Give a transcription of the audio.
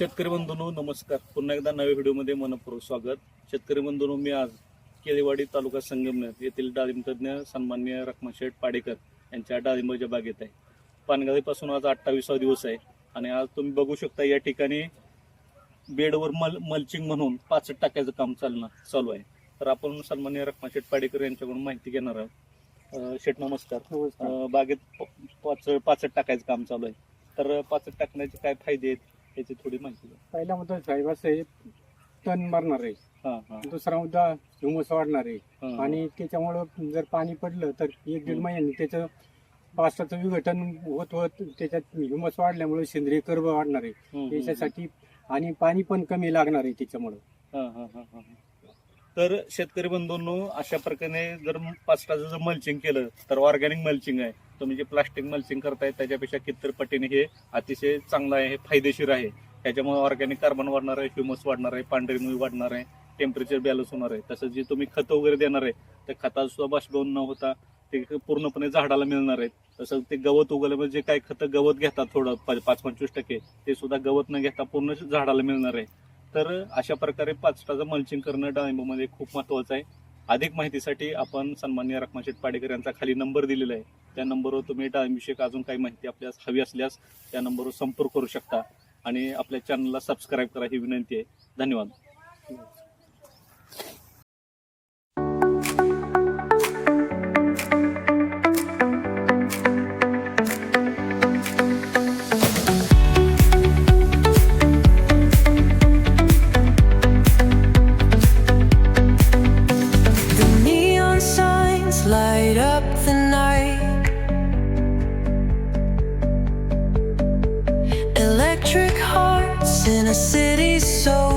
शेतकरी बंधूंनो नमस्कार. पुन्हा एकदा नव्या व्हिडिओमध्ये मनपूर्वक स्वागत. शेतकरी बंधूंनो मी आज केळीवाडी तालुका संगमनेर येथील डाळिंब तज्ज्ञ सन्मान्य रखमाशेठ पाडेकर यांच्या डाळिंबाच्या बागेत आहे. पानगळीपासून आज अठ्ठावीसावा दिवस आहे आणि आज तुम्ही बघू शकता या ठिकाणी बेडवर मल मल्चिंग म्हणून पाचट टाकायचं काम चालणं चालू आहे. तर आपण सन्मान्य रखमाशेठ पाडेकर यांच्याकडून माहिती घेणार आहोत. शेठ नमस्कार. बागेत पाच पाचट टाकायचं काम चालू आहे. तर पाचट टाकण्याचे काय फायदे आहेत? याची थोडी माहिती द्या पहिला मुद्दा साहेबाचं आहे तण मारणार आहे हा हा दुसरा मुद्दा ह्युमस वाढणार आहे हा. आणि त्याच्यामुळं जर पाणी पडलं तर एक दीड. महिन्यानी त्याचं पावसाचं विघटन होत होत त्याच्यात ह्युमस वाढल्यामुळे सेंद्रिय कर्ब वाढणार आहे हम्म, हम्म, त्याच्यासाठी आणि पाणी पण कमी लागणार आहे त्याच्यामुळं हा, हा, हा, हा, हा. तर शेतकरी बंधूंनो अशा प्रकारे जर पाचटाचं जर मल्चिंग केलं तर ऑर्गॅनिक मल्चिंग आहे तुम्ही जे प्लास्टिक मल्चिंग करताय त्याच्यापेक्षा कितीतर पटीने हे अतिशय चांगलं आहे हे फायदेशीर आहे. त्याच्यामुळे ऑर्गॅनिक कार्बन वाढणार आहे ह्युमस वाढणार आहे पांढरी मुळी वाढणार आहे टेम्परेचर बॅलन्स होणार आहे. तसंच जे तुम्ही खतं वगैरे देणार आहे त्या खताचं सुद्धा बाष्पीभवन न होता ते पूर्णपणे झाडाला मिळणार आहेत. तसंच ते गवत उगवल्यामुळे जे काही खतं गवत घेतात थोडं पाच पाच पंचवीस टक्के ते सुद्धा गवत न घेता पूर्ण झाडाला मिळणार आहे. तर अशा प्रकारे पाचटाचं मल्चिंग करणं डाळिंबामध्ये खूप महत्वाचं आहे. अधिक माहितीसाठी आपण सन्मान्य रखमाशेठ पाडेकर यांचा खाली नंबर दिलेला आहे. त्या नंबरवर तुम्ही डाळिंबविषयक अजून काही माहिती आपल्यास हवी असल्यास त्या नंबरवर संपर्क करू शकता आणि आपल्या चॅनलला सबस्क्राईब करा ही विनंती आहे धन्यवाद light up the night. in a city so